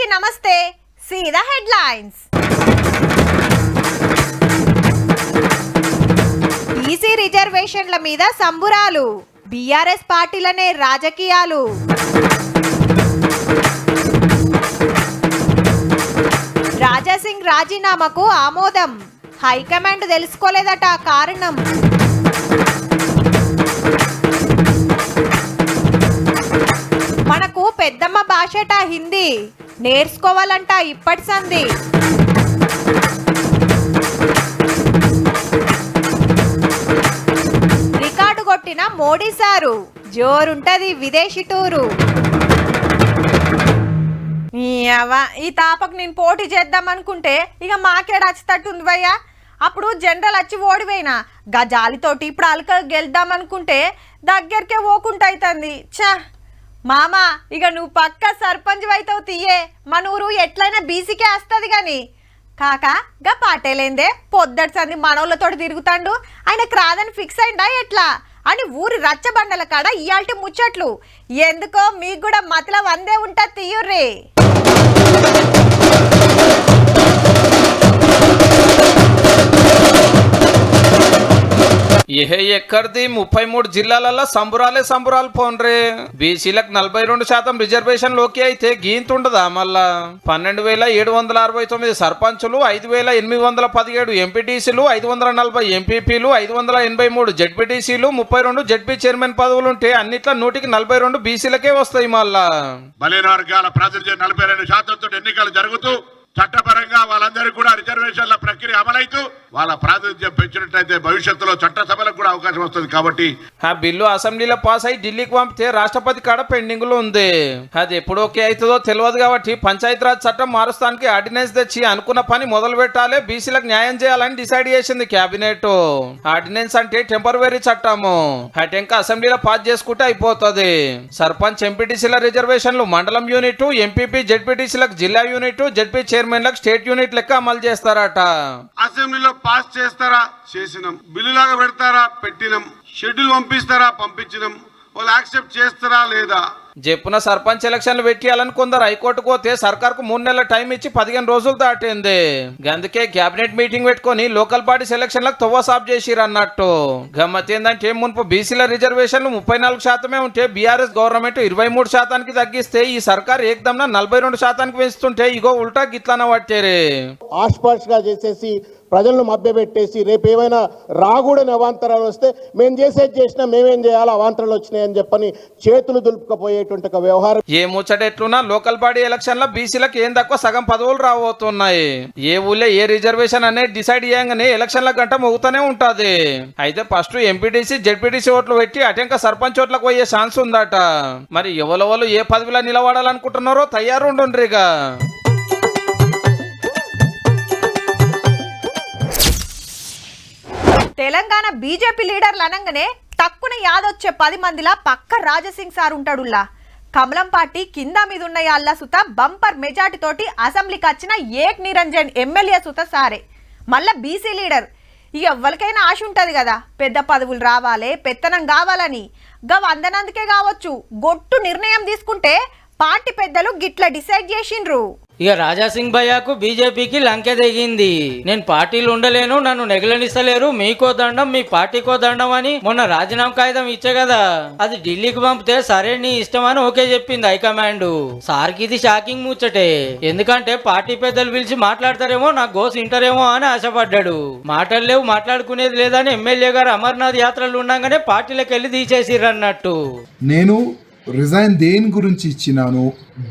అందరికీ నమస్తే. సీదా హెడ్లైన్స్. బీసీ రిజర్వేషన్ల మీద సంబురాలు బీఆర్ఎస్ పార్టీలనే రాజకీయాలు. రాజాసింగ్ రాజీనామాకు ఆమోదం హైకమాండ్ తెలుసుకోలేదట కారణం. మనకు పెద్దమ్మ భాషట హిందీ నేర్చుకోవాలంట ఇప్పటి సంది. రికార్డు కొట్టిన మోడీ సారు జోరుంటది విదేశీ టూరు. ఈ ఈ తాపకు నేను పోటీ చేద్దాం అనుకుంటే ఇక మాకేడ వచ్చేటట్టుంది భయ్యా? అప్పుడు జనరల్ వచ్చి ఓడిపోయినా గజాలితోటి జాలితోటి ఇప్పుడు అలక గెలుద్దాం అనుకుంటే దగ్గరికే ఓకుంటైతుంది. అవుతుంది మామా ఇక నువ్వు పక్క సర్పంచ్ అవుతావు తీయే. మన ఊరు ఎట్లయినా బీసీకే వస్తుంది కానీ కాక గా పాటేలేందే? పొద్దటి సంది మనోళ్ళతో తిరుగుతాండు. ఆయనకు రాదని ఫిక్స్ అయిందా ఎట్లా? అని ఊరి రచ్చబండల కాడ ఇయాల్టి ముచ్చట్లు. ఎందుకో మీకు కూడా మతల వందే ఉంటా తీయుర్రీ. ఏహే ఎక్కడిది? ముప్పై మూడు జిల్లాలలో సంబురాలే సంబురాలు పోన్రే. బీసీలకు నలభై రెండు శాతం రిజర్వేషన్లోకి అయితే గీంతుండదా మళ్ళా? పన్నెండు వేల ఏడు వందల అరవై తొమ్మిది సర్పంచులు ఐదు వేల ఎనిమిది వందల పదిహేడు ఎంపీటీసీలు ఐదు వందల నలభై ఎంపీపీలు ఐదు వందల ఎనభై మూడు జడ్పీటీసీలు ముప్పై రెండు జడ్పీ చైర్మన్ పదవులుంటే అన్నిట్లో నూటికి నలభై రెండు బీసీలకే వస్తాయి మళ్ళా. బలైన వర్గాల ప్రాతినిధ్యం నలభై రెండు శాతంతో ఎన్నికలు జరుగుతూ చట్టపరంగా వాళ్ళందరికీ కూడా రిజర్వేషన్ల ప్రక్రియ అమలైతూ వాళ్ళ ప్రాతినిధ్యం పెంచినట్లయితే భవిష్యత్తులో చట్టసభలకు కూడా అవకాశం వస్తుంది కాబట్టి ఆ బిల్లు అసెంబ్లీలో పాస్ అయి ఢిల్లీకి పంపితే రాష్ట్రపతి కాడ పెండింగ్లో ఉంది. అది ఎప్పుడు ఓకే అవుతుందో తెలియదు కాబట్టి పంచాయతీరాజ్ చట్టం మారుస్తానికి ఆర్డినెన్స్ తెచ్చి అనుకున్న పని మొదలు పెట్టాలి బీసీలకు న్యాయం చేయాలని డిసైడ్ చేసింది కేబినెట్ ఆర్డినెన్స్ అంటే టెంపరవరీ చట్టము. అటెంక అసెంబ్లీలో పాస్ చేసుకుంటే అయిపోతుంది. సర్పంచ్ ఎంపీటీసీల రిజర్వేషన్లు మండలం యూనిట్ ఎంపీపీ జెడ్పీటీసీలకు జిల్లా యూనిట్ జెడ్పీ చైర్మన్లకు స్టేట్ యూనిట్ లెక్క అమలు చేస్తారట. అసెంబ్లీలో పాస్ చేస్తారా? చేసినాం. బిల్లు లాగా పెడతారా? పెట్టినాం. షెడ్యూల్ పంపిస్తారా? పంపించినాం. వాళ్ళు యాక్సెప్ట్ చేస్తారా లేదా? చెప్పున సర్పంచ్ ఎలక్షన్లు పెట్టాలని కొందరు హైకోర్టుకు పోతే సర్కార్కు మూడు నెలల టైం ఇచ్చి పదిహేను రోజులు దాటింది. అందుకే కేబినెట్ మీటింగ్ పెట్టుకొని లోకల్ పార్టీ సెలక్షన్లకు తొవ్వ సాఫ్ చేసిరు అన్నట్టు గమ్మత్ ఏంటంటే మునుపు బీసీల రిజర్వేషన్లు ముప్పై నాలుగు శాతమే ఉంటే బీఆర్ఎస్ గవర్నమెంట్ ఇరవై మూడు శాతానికి తగ్గిస్తే ఈ సర్కార్ ఏకదమ్న నలభై రెండు శాతానికి పెంచుతుంటే ఇగో ఉల్టా గిట్లన పట్టారు. చేసేసి ప్రజలను మభ్యపెట్టేసి రేపు ఏమైనా రాకూడని అవాంతరాలు వస్తే మేము చేసేది చేసినా మేమేం చేయాలి? అవాంతరాలు వచ్చినాయని చెప్పని చేతులు దులుపుకపోయేటువంటి ఒక వ్యవహారం. ఏ ముచ్చట ఎట్లున్నా లోకల్ బాడీ ఎలక్షన్లో బీసీలకు ఏం తక్కువ సగం పదవులు రాబోతున్నాయి. ఏ ఊళ్ళో ఏ రిజర్వేషన్ అనేది డిసైడ్ చేయంగానే ఎలక్షన్ల గంట మోగుతూనే ఉంటుంది. అయితే ఫస్ట్ ఎంపీటీసీ జెడ్పీటీసీ ఓట్లు పెట్టి అటెంక సర్పంచ్ ఓట్లకు పోయే ఛాన్స్ ఉందట. మరి ఎవరెవరు ఏ పదవిలో నిలబడాలనుకుంటున్నారో తయారుండ్రిగా తెలంగాణ బీజేపీ లీడర్లు అనగానే తక్కువ యాదొచ్చే పది మందిలా పక్క రాజసింగ్ సార్ ఉంటాడుల్లా. కమలం పార్టీ కింద మీద ఉన్న అల్లా సుత బంపర్ మెజార్టీ తోటి అసెంబ్లీకి వచ్చిన ఏక్ నిరంజన్ ఎమ్మెల్యే సుత సారే. మళ్ళా బీసీ లీడర్. ఇక ఎవరికైనా ఆశ ఉంటుంది కదా పెద్ద పదవులు రావాలి పెత్తనం కావాలని. గవ్ వందనందుకే కావచ్చు గొట్టు నిర్ణయం తీసుకుంటే పార్టీ పెద్దలు గిట్ల డిసైడ్ చేసిండ్రు. ఇక రాజాసింగ్ భయ్యాకు బీజేపీకి లంకె దిగింది నేను పార్టీలు ఉండలేను నన్ను నెగలనిస్తలేరు మీకో దండం మీ పార్టీకో దండం అని మొన్న రాజీనామా కాగితం ఇచ్చే కదా. అది ఢిల్లీకి పంపితే సరే నీ ఇష్టం అని ఓకే చెప్పింది హైకమాండ్. సార్కి ఇది షాకింగ్ ముచ్చటే. ఎందుకంటే పార్టీ పెద్దలు పిలిచి మాట్లాడతారేమో నా గోస్ ఇంటరేమో అని ఆశపడ్డాడు. మాటలు లేవు మాట్లాడుకునేది లేదని ఎమ్మెల్యే గారు అమర్నాథ్ యాత్రలు ఉండగానే పార్టీలకు వెళ్ళి తీసేసిర్రు అన్నట్టు నేను రిజైన్ దేని గురించి ఇచ్చినాను?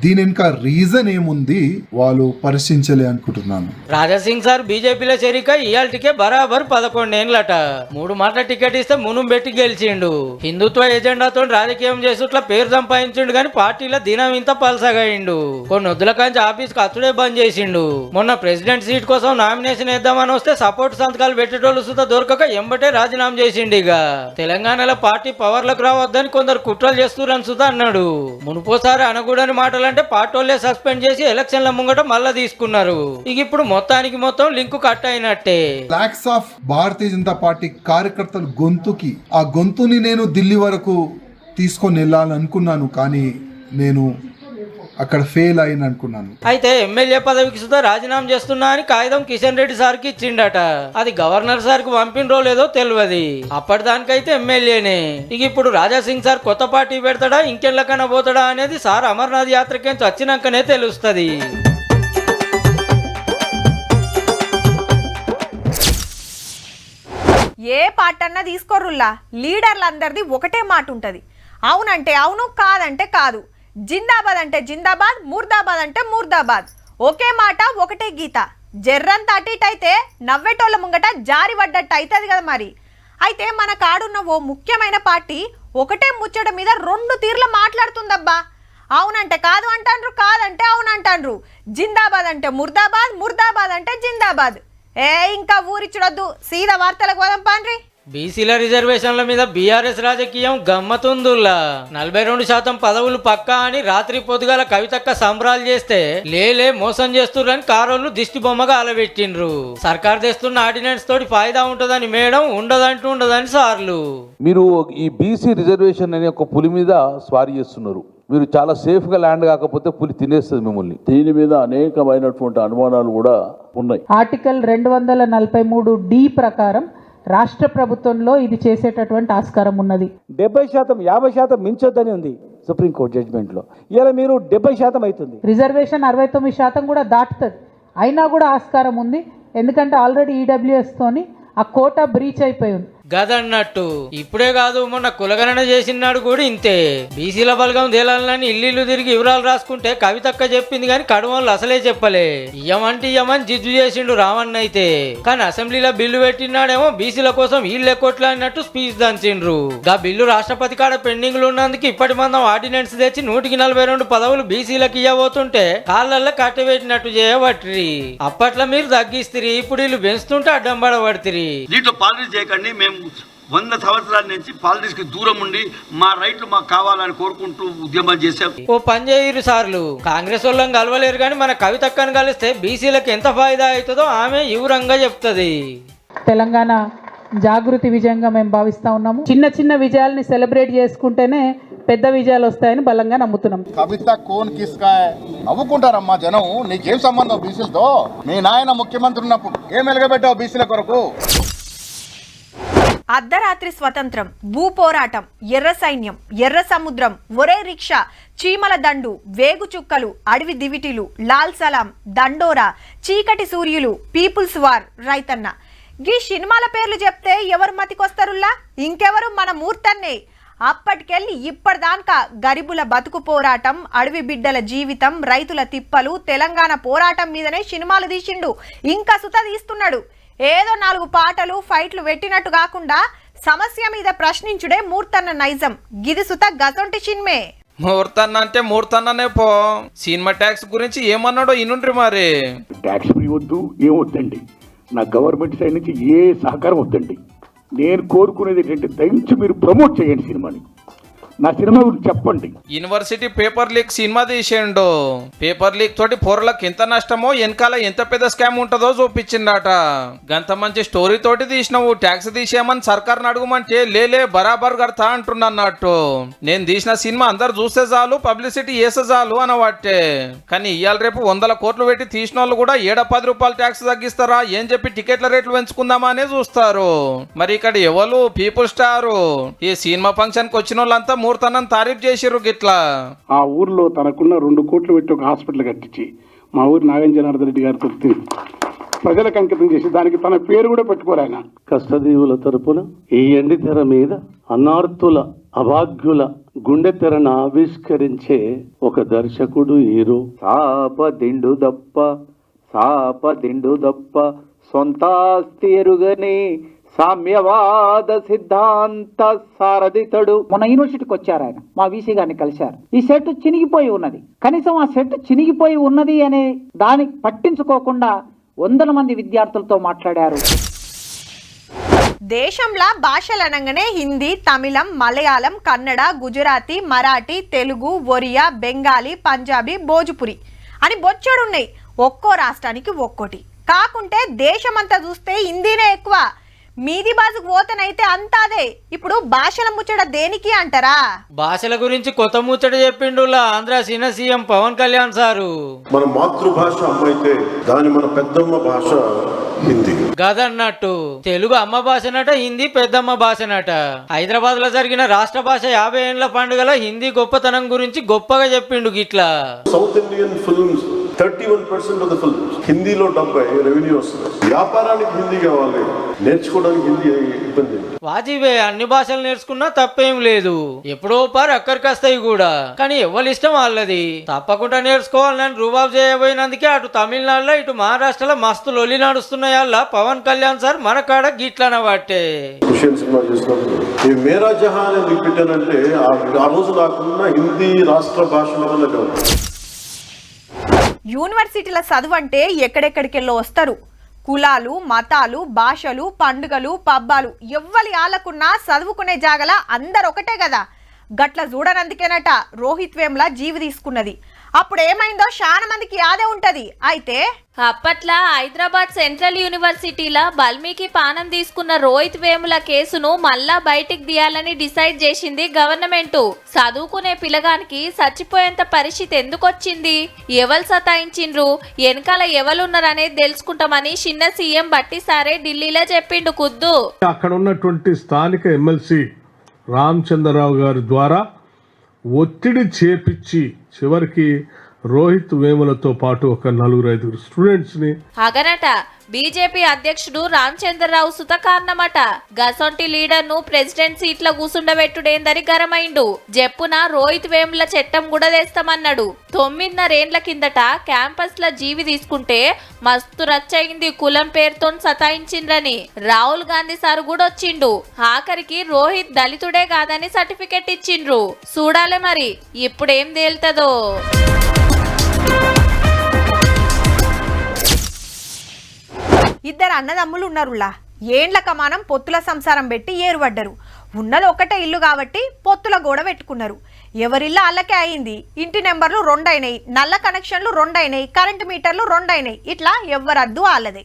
దీని వెనుక రీజన్ ఏముంది? వాళ్ళు పరిశీలించలే అనుకుంటున్నాను. రాజాసింగ్ సార్ బీజేపీలో చేరిక ఇయాల్టికే బరాబర్ పదకొండేండ్లట మూడు మాటల టికెట్ ఇస్తే మునుం పెట్టి గెలిచిండు. హిందుత్వ ఎజెండాతో రాజకీయం చేసి ఇట్లా పేరు సంపాదించిండు కానీ పార్టీలో దినం ఇంత పలసగాయిండు. కొన్ని వద్దుల కాంచి ఆఫీస్ అచ్చుడే బంద్ చేసిండు. మొన్న ప్రెసిడెంట్ సీట్ కోసం నామినేషన్ వేద్దామని వస్తే సపోర్ట్ సంతకాలు పెట్టేటోళ్ళు సుతా దొరకక ఎంబటే రాజీనామా చేసిండు ఇక. తెలంగాణలో పార్టీ పవర్లకు రావద్దని కొందరు కుట్రలు చేస్తున్నారని సుతా అన్నాడు. మునుపోసారి అనకూడని మాటలంటే పాటోళ్ళే సస్పెండ్ చేసి ఎలక్షన్ల ముంగట మళ్ళా తీసుకున్నారు. ఇక ఇప్పుడు మొత్తానికి మొత్తం లింక్ కట్ అయినట్టే. లాక్స్ ఆఫ్ భారతీయ జనతా పార్టీ కార్యకర్తల గొంతుకి ఆ గొంతుని నేను ఢిల్లీ వరకు తీసుకొని వెళ్ళాలనుకున్నాను. కానీ నేను అక్కడ ఫెయిల్ అయిన అనుకున్నాను. అయితే ఎమ్మెల్యే పదవికి సుధా రాజీనామా చేస్తున్నా అని కాగితం కిషన్ రెడ్డి సార్కి ఇచ్చిండట. అది గవర్నర్ సార్కి పంపినరో లేదో తెలియదు అప్పటిదానికైతే ఎమ్మెల్యేనే. ఇక ఇప్పుడు రాజా సింగ్ సార్ కొత్త పార్టీ పెడతాడా ఇంకెళ్ళకన్నా పోతాడా అనేది సార్ అమర్నాథ్ యాత్రకేంచి వచ్చినాకనే తెలుస్తుంది. ఏ పార్టీ అన్నా తీసుకోరుల్లా. లీడర్లందరిది ఒకటే మాట ఉంటుంది అవునంటే అవును కాదంటే కాదు. జిందాబాద్ అంటే జిందాబాద్ ముర్దాబాద్ అంటే ముర్దాబాద్. ఒకే మాట ఒకటే గీత. జర్రంత అటు ఇటు అయితే నవ్వేటోళ్ళ ముంగట జారి పడ్డట్టు అవుతుంది కదా మరి. అయితే మన కాడున్న ఓ ముఖ్యమైన పార్టీ ఒకటే ముచ్చట మీద రెండు తీర్ల మాట్లాడుతుందబ్బా. అవునంటే కాదు అంటాండ్రు కాదంటే అవునంటాండ్రు. జిందాబాద్ అంటే ముర్దాబాద్ ముర్దాబాద్ అంటే జిందాబాద్. ఏ ఇంకా ఊరిచ్చుడొద్దు. సీదా వార్తలకు పోదాం పాండ్రి బీసీల రిజర్వేషన్ల మీద బీఆర్ఎస్ రాజకీయం గమ్మతుందుల్లా. నలభై రెండు శాతం పదవులు పక్కా అని రాత్రి పొద్దుగాల కవితక్క సంబరాలు చేస్తే లేలే మోసం చేస్తుర్రని కారోళ్ళు దిష్టి బొమ్మగా అలబెట్టిండ్రు సర్కార్ తెస్తున్న ఆర్డినెన్స్ తోటి ఫాయిదా ఉంటదని మేడం ఉండదంటూ ఉండదని సార్లు. మీరు ఈ బీసీ రిజర్వేషన్ అనే ఒక పులి మీద స్వారీ చేస్తున్నారు. మీరు చాలా సేఫ్గా ల్యాండ్ కాకపోతే పులి తినేస్తుంది మిమ్మల్ని. దీని మీద అనేకమైనటువంటి అనుమానాలు కూడా ఉన్నాయి. ఆర్టికల్ రెండు వందల నలభై మూడు డి ప్రకారం రాష్ట్ర ప్రభుత్వంలో ఇది చేసేటటువంటి ఆస్కారం ఉన్నది. డెబ్బై శాతం యాభై శాతం మించొద్దని ఉంది సుప్రీంకోర్టు జడ్జిమెంట్లో. ఇలా మీరు డెబ్బై శాతం అవుతుంది. రిజర్వేషన్ అరవై తొమ్మిది శాతం కూడా దాటుతుంది. అయినా కూడా ఆస్కారం ఉంది. ఎందుకంటే ఆల్రెడీ ఈడబ్ల్యూఎస్ తోని ఆ కోటా బ్రీచ్ అయిపోయి ఉంది. గదన్నట్టు. ఇప్పుడే కాదు మొన్న కులగణన చేసినాడు కూడా ఇంతే. బీసీల బలగం దేలాలని ఇల్లు తిరిగి వివరాలు రాసుకుంటే కవితక్క చెప్పింది కానీ కడవలు అసలే చెప్పలే. ఇయ్యమంటే ఇయ్యమని జిజ్జు చేసిండు రావణ్ అయితే. కానీ అసెంబ్లీలో బిల్లు పెట్టినాడేమో బీసీల కోసం ఇల్లు కొట్లాడినట్టు స్పీచ్ దంచిండ్రు. గా బిల్లు రాష్ట్రపతి కాడ పెండింగ్ ఉన్నందుకు ఇప్పటి మందం ఆర్డినెన్స్ తెచ్చి నూటికి నలభై రెండు పదవులు బీసీలకు ఇవ్వబోతుంటే కాళ్ళల్లో కట్టబెట్టినట్టు చేయబట్టిరి. అప్పట్లో మీరు తగ్గిస్తిరి ఇప్పుడు వీళ్ళు పెంచుతుంటే అడ్డం పడబడితిరి. దీంట్లో పాలిటిక్స్ చేయకండి మేము వంద సంవత్సరాల నుంచి పాలిటిక్స్కి దూరం ఉండి మా రైట్లు మాకు కావాలని కోరుకుంటూ ఉద్యమం చేశాం. ఓ పని చేయరు సార్లు. కాంగ్రెస్ వాళ్ళని కలవలేరు కానీ మన కవితక్కని కలిస్తే బీసీలకు ఎంత ఫాయిదా అవుతుందో ఆమె వివరంగా చెప్తుంది. తెలంగాణ జాగృతి విజయంగా మేము భావిస్తా ఉన్నాము. చిన్న చిన్న విజయాల్ని సెలబ్రేట్ చేసుకుంటేనే పెద్ద విజయాలు వస్తాయని బలంగా నమ్ముతున్నాం. కవిత కోన్ కిస్కా నవ్వుకుంటారమ్మా జనం. నీకేం సంబంధం బీసీలతో? మీ నాయన ముఖ్యమంత్రి ఉన్నప్పుడు ఏం వెలగబెట్టావు బీసీల కొరకు? అర్ధరాత్రి స్వతంత్రం భూ పోరాటం ఎర్ర సైన్యం ఎర్ర సముద్రం ఒరే రిక్షా చీమల దండు వేగు చుక్కలు అడవి దివిటీలు లాల్ సలాం దండోరా చీకటి సూర్యులు పీపుల్స్ వార్ రైతన్న. గీ సినిమాల పేర్లు చెప్తే ఎవరు మతికొస్తారుల్లా? ఇంకెవరు మన మూర్తన్నే? అప్పటికెళ్ళి ఇప్పటిదాకా గరిబుల బతుకు పోరాటం అడవి బిడ్డల జీవితం రైతుల తిప్పలు తెలంగాణ పోరాటం మీదనే సినిమాలు తీసిండు. ఇంకా సుత తీస్తున్నాడు. ఏదో నాలుగు పాటలు ఫైట్లు పెట్టినట్టు కాకుండా సమస్య మీద ప్రశ్నించుడే మూర్తన్న నైజం. గిది సుత గసొంటి సినిమే ముహూర్తన్న అంటే ముహూర్తన్ననే పో. సినిమా ట్యాక్స్ గురించి ఏమన్నాడో ఇనుండ్రి మరి. ట్యాక్స్ ఫ్రీ వద్దు ఏం వద్దండి నా గవర్నమెంట్ సైడ్ నుంచి ఏ సహకారం వద్దండి? నేను కోరుకునేది ఏంటంటే దయించి మీరు ప్రమోట్ చేయండి సినిమాని. నా సినిమా గురించి చెప్పండి. యూనివర్సిటీ పేపర్ లీక్ సినిమా తీసిండు. పేపర్ లీక్ తోటి పొరలకు ఎంత నష్టమో వెనకాల ఎంత పెద్ద స్కామ్ ఉంటుందో చూపించిండట. గంత మంచి స్టోరీ తోటి తీసినావు ట్యాక్స్ తీసేయమని సర్కార్ని అడుగుమంటే లేలే బరాబర్ కడతా అంటున్నట్టు నేను తీసిన సినిమా అందరు చూస్తే చాలు పబ్లిసిటీ చేస్తే చాలు అనవట్టే. కానీ ఇవాళ రేపు వందల కోట్లు పెట్టి తీసిన వాళ్ళు కూడా ఏడ పది రూపాయలు ట్యాక్స్ తగ్గిస్తారా ఏం చెప్పి టికెట్ల రేట్లు పెంచుకుందామా అనే చూస్తారు. మరి ఇక్కడ ఎవరు పీపుల్ స్టారు? ఈ సినిమా ఫంక్షన్కి వచ్చిన వాళ్ళంతా మూర్తనం తారీఫ్ చేసిర్రు గిట్లా. ఆ ఊర్లో తనకున్న రెండు కోట్లు పెట్టి ఒక హాస్పిటల్ కట్టించి మా ఊరి నాగం జనార్దన్ రెడ్డి గారితో తిని ప్రజలకు అంకితం చేసి దానికి తన పేరు కూడా పెట్టుకోరు ఆయన. కష్టదీవుల తరపున ఈ ఎండి తెర మీద అన్నార్తుల అభాగ్యుల గుండె తెరను ఆవిష్కరించే ఒక దర్శకుడు హీరో సాప దిండు దప్ప సాప దిండు దప్ప సొంతాస్తి ఎరుగని సామ్యవాద సిద్ధాంత సారథితడు. మొన్న యూనివర్సిటీకి వచ్చారు ఆయన. మా వీసీ గారిని కలిశారు. ఈ సెట్ చినిగిపోయి ఉన్నది. కనీసం ఆ సెట్ చినిగిపోయి ఉన్నది అనే దాన్ని పట్టించుకోకుండా వందల మంది విద్యార్థులతో మాట్లాడారు. దేశంలో భాషలు అనగానే హిందీ తమిళం మలయాళం కన్నడ గుజరాతీ మరాఠీ తెలుగు ఒరియా బెంగాలీ పంజాబీ భోజ్పురి అని బొచ్చడున్నాయి. ఒక్కో రాష్ట్రానికి ఒక్కోటి. కాకుంటే దేశమంతా చూస్తే హిందీనే ఎక్కువ. మీది బాజుకు పోతేనైతే అంతా అదే. ఇప్పుడు భాషల ముచ్చట దేనికి అంటారా? భాషల గురించి కొత్త ముచ్చట చెప్పిండులా ఆంధ్ర సీన సీఎం పవన్ కళ్యాణ్ సారు. మన మాతృభాష అమ్మ అయితే దాని మన పెద్దమ్మ భాష హిందీ. గదన్నట్టు. తెలుగు అమ్మ భాషనట హిందీ పెద్దమ్మ భాషనట. హైదరాబాద్లో జరిగిన రాష్ట్ర భాష యాభై ఏళ్ళ పండుగలో హిందీ గొప్పతనం గురించి గొప్పగా చెప్పిండు గిట్లా. South Indian films thirty one percent of the films హిందీలో డెబ్బై రెవెన్యూ వస్తుంది. వ్యాపారానికి హిందీ కావాలి. నేర్చుకోవడానికి హిందీ ఇబ్బంది? వాజిబే అన్ని భాషలు నేర్చుకున్నా తప్పేం లేదు. ఎప్పుడో పారు అక్కడికి వస్తాయి కూడా. కానీ ఎవరి ఇష్టం వాళ్ళది. తప్పకుండా నేర్చుకోవాలని రుబాబ్ చేయబోయినందుకే అటు తమిళనాడులో ఇటు మహారాష్ట్రలో మస్తు లొల్లి నడుస్తున్నాయల్లా పవన్ కళ్యాణ్ సార్ మన కాడ గిట్లన ఖుషియన్ సినిమా ఈ మేరా జహాన్ ఎందుకు పెట్టానంటే ఆ- రోజు నాకున్న హిందీ రాష్ట్ర భాషల వల్ల యూనివర్సిటీల చదువు అంటే ఎక్కడెక్కడికెళ్ళో వస్తారు. కులాలు మతాలు భాషలు పండుగలు పబ్బాలు ఎవ్వరి ఆలకున్నా చదువుకునే జాగల అందరు ఒకటే కదా గట్ల చూడనందుకేనట రోహిత్ వేమ్లా జీవి తీసుకున్నది అప్పుడు ఏమైందో చాలా మందికి యాదే ఉంటది. అయితే అప్పట్లా హైదరాబాద్ సెంట్రల్ యూనివర్సిటీల బల్మీకి పానం తీసుకున్న రోహిత్ వేముల కేసును మళ్ళా బయటికి తీయాలని డిసైడ్ చేసింది గవర్నమెంట్. చదువుకునే పిల్లగానికి చచ్చిపోయేంత పరిస్థితి ఎందుకు వచ్చింది ఎవరు సతాయించిండ్రు? వెనకాల ఎవరున్నారనేది తెలుసుకుంటామని చిన్న సీఎం బట్టి సారే ఢిల్లీలో చెప్పిండు కుద్దు. అక్కడ ఉన్నటువంటి స్థానిక ఎమ్మెల్సీ రామచంద్రరావు గారి ద్వారా ఒత్తిడి చేపిచ్చి చివరికి రోహిత్ వేములతో పాటు ఒక నలుగురు ఐదుగురు స్టూడెంట్స్ని అగనట బీజేపీ అధ్యక్షుడు రామచంద్రరావు సుత కారణమట. గసొంటి లీడర్ను ప్రెసిడెంట్ సీట్ల కూసుండబెట్టుడేందని గరమైండు జప్పున రోహిత్ వేముల చట్టం కూడా తొమ్మిదిన్నరేండ్ల కిందట క్యాంపస్ ల జీవి తీసుకుంటే మస్తు రచ్చయింది కులం పేరుతో సతాయించిండ్రని. రాహుల్ గాంధీ సార్ కూడా వచ్చిండు ఆఖరికి రోహిత్ దళితుడే కాదని సర్టిఫికెట్ ఇచ్చిండ్రు. చూడాలి మరి ఇప్పుడేం తేలుతుందో. ఇద్దరు అన్నదమ్ములు ఉన్నారులా. ఏండ్ల కమానం పొత్తుల సంసారం పెట్టి ఏరుపడ్డరు ఉన్నది ఒకటే ఇల్లు కాబట్టి పొత్తుల గోడ పెట్టుకున్నారు. ఎవరిల్లు అల్లకే అయింది. ఇంటి నెంబర్లు రెండైనాయి నల్ల కనెక్షన్లు రెండైనాయి కరెంటు మీటర్లు రెండైనాయి. ఇట్లా ఎవరద్దు వాళ్ళదే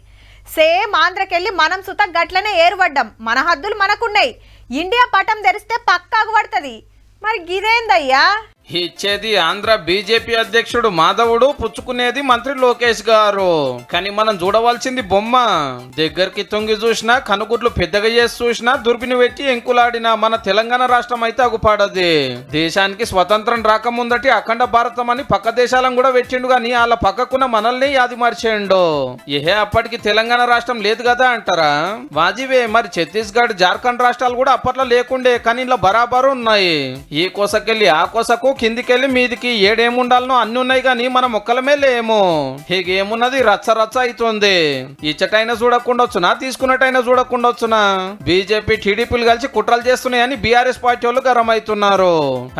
సేమ్ ఆంధ్రకెళ్ళి మనం సుత గట్లనే ఏరుపడ్డాం మన హద్దులు మనకున్నాయి. ఇండియా పటం తెరిస్తే పక్కాకు పడుతుంది. మరి గిదేందయ్యా? ఇచ్చేది ఆంధ్ర బీజేపీ అధ్యక్షుడు మాధవుడు పుచ్చుకునేది మంత్రి లోకేష్ గారు. కానీ మనం చూడవలసింది బొమ్మ. దగ్గరికి తొంగి చూసినా కనుగుడ్లు పెద్దగా చేసి చూసినా దుర్బిని పెట్టి ఎంకులాడిన మన తెలంగాణ రాష్ట్రం అయితే అగుపాడది. దేశానికి స్వతంత్రం రాకముందటి అఖండ భారతం అని పక్క దేశాలను కూడా పెట్టిండు కానీ వాళ్ళ పక్కకున్న మనల్ని యాది మార్చేయండు. ఏహే అప్పటికి తెలంగాణ రాష్ట్రం లేదు కదా అంటారా? వాజివే మరి ఛత్తీస్గఢ్ జార్ఖండ్ రాష్ట్రాలు కూడా అప్పట్లో లేకుండే కానీ ఇలా బరాబరు ఉన్నాయి. ఈ కోసకెళ్ళి ఆ కోసకు కిందికెళ్ళి మీదికి ఏడేముండాలనో అన్ని ఉన్నాయి కానీ మన మొక్కలమే లేము. హీగేమున్నది రచ్చ రచ్చ అవుతుంది ఇచ్చటైనా చూడకుండొచ్చునా? తీసుకున్నట్టయినా చూడకుండొచ్చునా? బీజేపీ టీడీపీలు కలిసి కుట్రలు చేస్తున్నాయని బీఆర్ఎస్ పార్టీ వాళ్ళు గరం అవుతున్నారు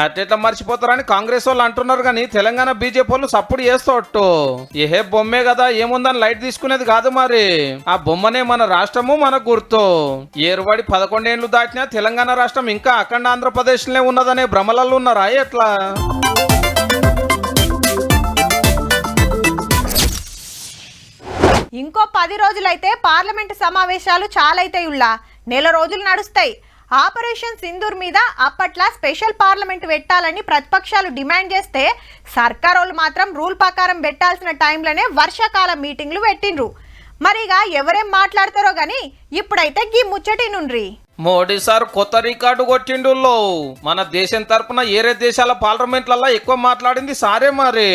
అట్లా మర్చిపోతారని కాంగ్రెస్ వాళ్ళు అంటున్నారు కానీ తెలంగాణ బీజేపీ వాళ్ళు సప్పుడు చేస్తోట్టు. ఏహే బొమ్మే కదా ఏముందని లైట్ తీసుకునేది కాదు మరి. ఆ బొమ్మనే మన రాష్ట్రము మన గుర్తు. ఏరువాడి పదకొండేళ్ళు దాటినా తెలంగాణ రాష్ట్రం ఇంకా అఖండ ఆంధ్రప్రదేశ్లోనే ఉన్నదనే భ్రమలలో ఉన్నారా? ఎట్లా? ఇంకో పది రోజులైతే పార్లమెంటు సమావేశాలు చాలైతాయి ఉల్లా నెల రోజులు నడుస్తాయి. ఆపరేషన్ సింధూర్ మీద అప్పట్లా స్పెషల్ పార్లమెంట్ పెట్టాలని ప్రతిపక్షాలు డిమాండ్ చేస్తే సర్కారోళ్ళు మాత్రం రూల్ ప్రకారం పెట్టాల్సిన టైంలోనే వర్షాకాలం మీటింగ్లు పెట్టిండ్రు. మరిగా ఎవరేం మాట్లాడతారో కానీ ఇప్పుడైతే గీ ముచ్చటి నుండ్రి మోడీ సార్ కొత్త రికార్డు కొట్టిండుల్లో. మన దేశం తరపున ఏరే దేశాల పార్లమెంట్లలో ఎక్కువ మాట్లాడింది సారే మరి.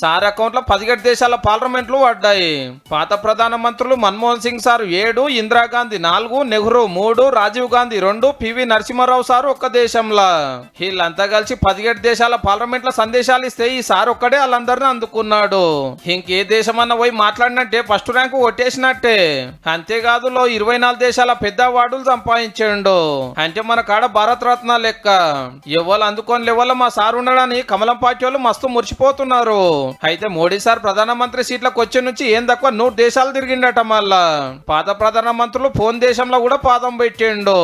సార్ అకౌంట్లో పదిహేడు దేశాల పార్లమెంట్లు పడ్డాయి. పాత ప్రధాన మంత్రులు మన్మోహన్ సింగ్ సార్ ఏడు ఇందిరాగాంధీ నాలుగు నెహ్రూ మూడు రాజీవ్ గాంధీ రెండు పివి నరసింహారావు సార్ ఒక్క దేశంలా. వీళ్ళంతా కలిసి పదిహేడు దేశాల పార్లమెంట్ల సందేశాలు ఇస్తే ఈ సార్ ఒక్కడే వాళ్ళందరిని అందుకున్నాడు. ఇంకే దేశమన్న పోయి మాట్లాడినట్టే ఫస్ట్ ర్యాంకు కొట్టేసినట్టే. అంతేకాదు లో ఇరవై నాలుగు దేశాల పెద్ద అవార్డులు సంపాదించాడు. ఇచ్చేయండు అంటే మన కాడ భారత రత్న లెక్క. ఎవరు అందుకోని లెవెల్ మా సార్ ఉండడని కమలం పార్టీ వాళ్ళు మస్తు మురిచిపోతున్నారు అయితే మోడీ సార్ ప్రధానమంత్రి సీట్లకు వచ్చే నుంచి ఏం తక్కువ నూరు దేశాలు తిరిగిండట మళ్ళా. పాత ప్రధానమంత్రులు ఫోన్ దేశంలో కూడా పాదం పెట్టిండు.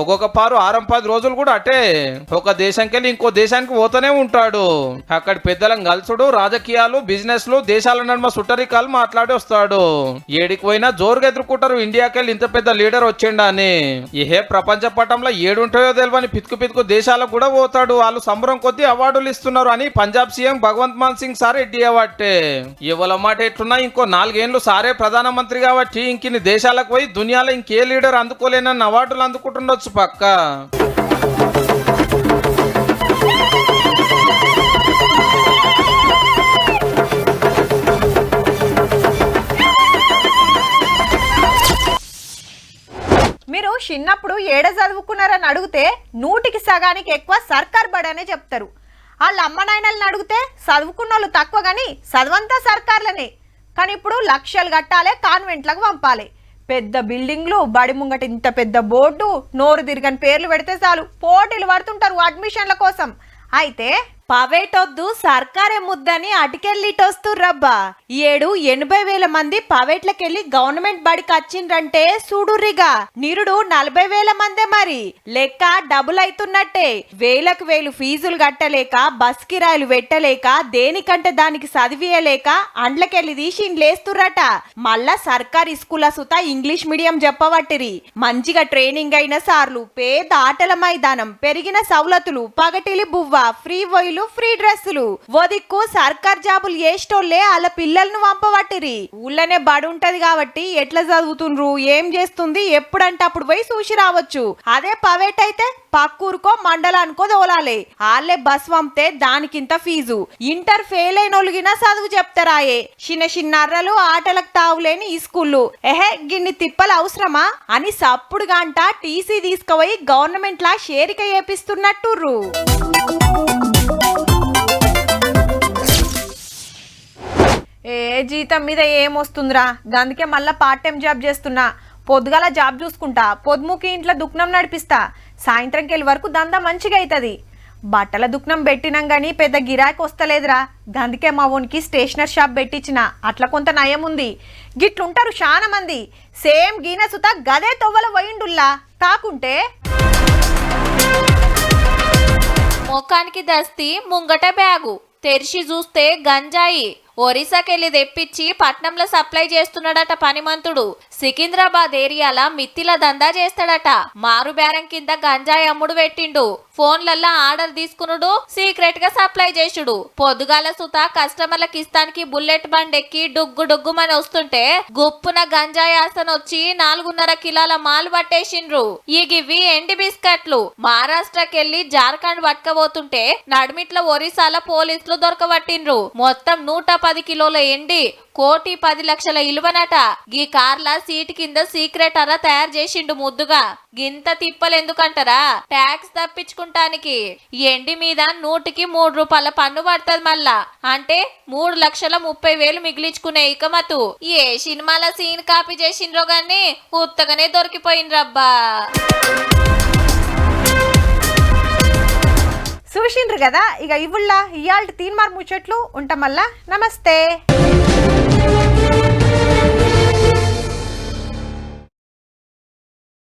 ఒక్కొక్క పారు ఆరం పది రోజులు కూడా అటే. ఒక దేశంకెళ్ళి ఇంకో దేశానికి పోతూనే ఉంటాడు. అక్కడ పెద్దలం కలుసుడు రాజకీయాలు బిజినెస్లు దేశాల నడుమ సుట్టరికాలు మాట్లాడి వస్తాడు. ఏడికి పోయినా జోరుగా ఎదుర్కొంటారు ఇండియాకెళ్ళి ఇంత పెద్ద లీడర్ వచ్చిండా అని ఇహే ప్రపంచ పటంలో ఏడుంటాయో తెలియని పితుకు పితుకు దేశాలకు కూడా పోతాడు. వాళ్ళు సంబరం కొద్దీ అవార్డులు ఇస్తున్నారు అని పంజాబ్ సీఎం భగవంత్ మాన్ సింగ్ సార్ ఎడ్డి అవార్డే. ఇవాళ మాట ఎట్లున్నా ఇంకో నాలుగేళ్ళు సారే ప్రధానమంత్రి కాబట్టి ఇంకిన్ని దేశాలకు పోయి దునియాలో ఇంకే లీడర్ అందుకోలేనన్న అవార్డులు అందుకుంటుండొచ్చు పక్క. చిన్నప్పుడు ఏడ చదువుకున్నారని అడిగితే నూటికి సగానికి ఎక్కువ సర్కార్ అనే చెప్తారు. వాళ్ళ అమ్మ నాయనల్ని అడిగితే చదువుకున్న వాళ్ళు తక్కువ కానీ చదవంతా సర్కార్లనే. కానీ ఇప్పుడు లక్షలు కట్టాలి కాన్వెంట్లకు పంపాలి. పెద్ద బిల్డింగ్లు బడి ముంగట ఇంత పెద్ద బోర్డు నోరు తిరగని పేర్లు పెడితే చాలు. పోటీలు పడుతుంటారు అడ్మిషన్ల కోసం. అయితే పవేటొద్దు సర్కారే ముద్దని అటుకెళ్ళిటొస్తుర్రబ్బా. ఏడు ఎనభై వేల మంది పవేట్లకెళ్ళి గవర్నమెంట్ బడికి వచ్చిండ్రంటే చూడుర్రిగా నిరుడు నలభై వేల మందే మరి. లెక్క డబుల్ అవుతున్నట్టే వేలకు వేలు ఫీజులు కట్టలేక బస్ కిరాయిలు పెట్టలేక దేనికంటే దానికి చదివియలేక అండ్లకెళ్ళి తీసి లేస్తుర్రట మళ్ళా సర్కారీ స్కూల్ సుత ఇంగ్లీష్ మీడియం చెప్పవట్టిరి మంచిగా ట్రైనింగ్ అయిన సార్లు పేద ఆటల మైదానం పెరిగిన సౌలతులు పగటిలి బువ్వ ఫ్రీ వైలు ఫ్రీ డ్రెస్సులు. వదిక్కు సర్కార్ జాబులు ఏష్టోళ్ళే వాళ్ళ పిల్లలను పంపబట్టిరి ఊళ్ళనే బడి ఉంటది కాబట్టి ఎట్లా చదువుతుండ్రు ఏం చేస్తుంది ఎప్పుడంటే అప్పుడు పోయి చూసి రావచ్చు. అదే పవేట్ అయితే పక్కూరుకో మండలానికో దోలాలి వాళ్ళే బస్ పంపితే దానికింత ఫీజు. ఇంటర్ ఫెయిల్ అయిన ఒలిగినా చదువు చెప్తారాయే. చిన్న చిన్న అర్రలు ఆటలకు తావులేని ఈ స్కూళ్ళు. ఎహే గిన్ని తిప్పలు అవసరమా? అని సప్పుడు గంట టీసీ తీసుకుపోయి గవర్నమెంట్ లా షేరిక చేపిస్తున్నట్టుర్రు. ఏ జీతం మీద ఏమొస్తుందిరా? అందుకే మళ్ళా పార్ట్ టైం జాబ్ చేస్తున్నా. పొద్దుగాల జాబ్ చూసుకుంటా. పొద్దుముకి ఇంట్లో దుఃఖనం నడిపిస్తా. సాయంత్రంకి వెళ్ళి వరకు దందా మంచిగా అవుతుంది బట్టల దుఃఖనం పెట్టినాం కానీ పెద్ద గిరాకీ వస్తలేదురా. అందుకే మా ఓనికి స్టేషనరీ షాప్ పెట్టించిన. అట్లా కొంత నయం ఉంది. గిట్లుంటారు చాలా మంది. సేమ్ గీన సుత గదే తొవ్వల పోయిండుల్లా. కాకుంటే ముఖానికి దస్తి ముంగట బ్యాగు. తెరిచి చూస్తే గంజాయి. ఒరిస్సాకెళ్ళి తెప్పించి పట్నంలో సప్లై చేస్తున్నాడట పనిమంతుడు. సికింద్రాబాద్ ఏరియాల మిత్తిల దందా చేస్తాడట. మారు బేరం కింద గంజాయి అమ్ముడు పెట్టిండు. ఫోన్లల్లా ఆర్డర్ తీసుకునుడు సీక్రెట్గా సప్లై చేసుడు పొద్దుగాల సుత కస్టమర్లకు ఇస్తానికి బుల్లెట్ బండ్ ఎక్కి డుగ్గు డుగ్గుమని వస్తుంటే గుప్పున గంజాయి ఆసన వచ్చి నాలుగున్నర కిలోల మాలు పట్టేసిండ్రు. ఈ గివి ఎండి బిస్కెట్లు. మహారాష్ట్రకెళ్ళి జార్ఖండ్ పట్టుకపోతుంటే నడిమిట్ల ఒరిస్సాల పోలీసులు దొరకబట్టిండ్రు. మొత్తం నూట పది కిలోల ఎండి కోటి పది లక్షల ఇలువనట. గీ కార్ల సీట్ కింద సీక్రెట్ అర తయారు చేసిండు ముద్దుగా. గింత తిప్పలెందుకంటారా? ట్యాక్స్ తప్పించుకుంటానికి. ఈ ఎండి మీద నూటికి మూడు రూపాయల పన్ను పడుతుంది మళ్ళా. అంటే మూడు లక్షల ముప్పై వేలు మిగిలించుకునే ఇకమతు. ఏ సినిమాల సీన్ కాపీ చేసిండ్రో గాని ఉత్తగానే దొరికిపోయిండ్రబ్బా. చూసిండ్రు కదా? ఇక ఇవుళ్ళ ఇయాల్ తీన్మార్ ముచ్చట్లు ఉంటాం మళ్ళా నమస్తే.